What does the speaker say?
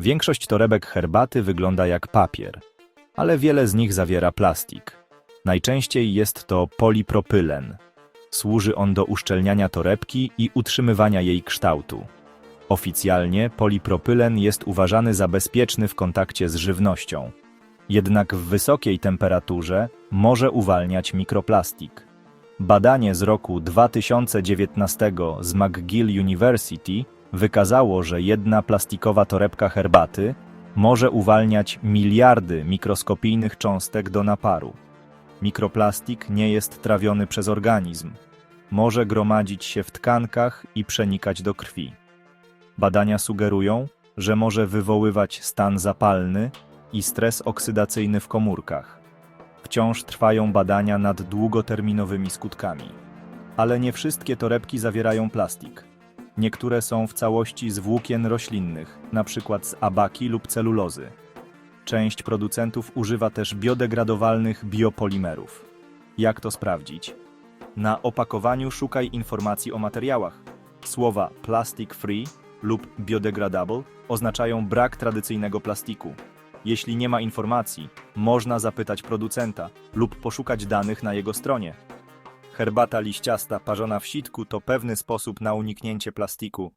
Większość torebek herbaty wygląda jak papier, ale wiele z nich zawiera plastik. Najczęściej jest to polipropylen. Służy on do uszczelniania torebki i utrzymywania jej kształtu. Oficjalnie polipropylen jest uważany za bezpieczny w kontakcie z żywnością. Jednak w wysokiej temperaturze może uwalniać mikroplastik. Badanie z roku 2019 z McGill University wykazało, że jedna plastikowa torebka herbaty może uwalniać miliardy mikroskopijnych cząstek do naparu. Mikroplastik nie jest trawiony przez organizm. Może gromadzić się w tkankach i przenikać do krwi. Badania sugerują, że może wywoływać stan zapalny i stres oksydacyjny w komórkach. Wciąż trwają badania nad długoterminowymi skutkami. Ale nie wszystkie torebki zawierają plastik. Niektóre są w całości z włókien roślinnych, np. z abaki lub celulozy. Część producentów używa też biodegradowalnych biopolimerów. Jak to sprawdzić? Na opakowaniu szukaj informacji o materiałach. Słowa plastic free lub biodegradable oznaczają brak tradycyjnego plastiku. Jeśli nie ma informacji, można zapytać producenta lub poszukać danych na jego stronie. Herbata liściasta parzona w sitku to pewny sposób na uniknięcie plastiku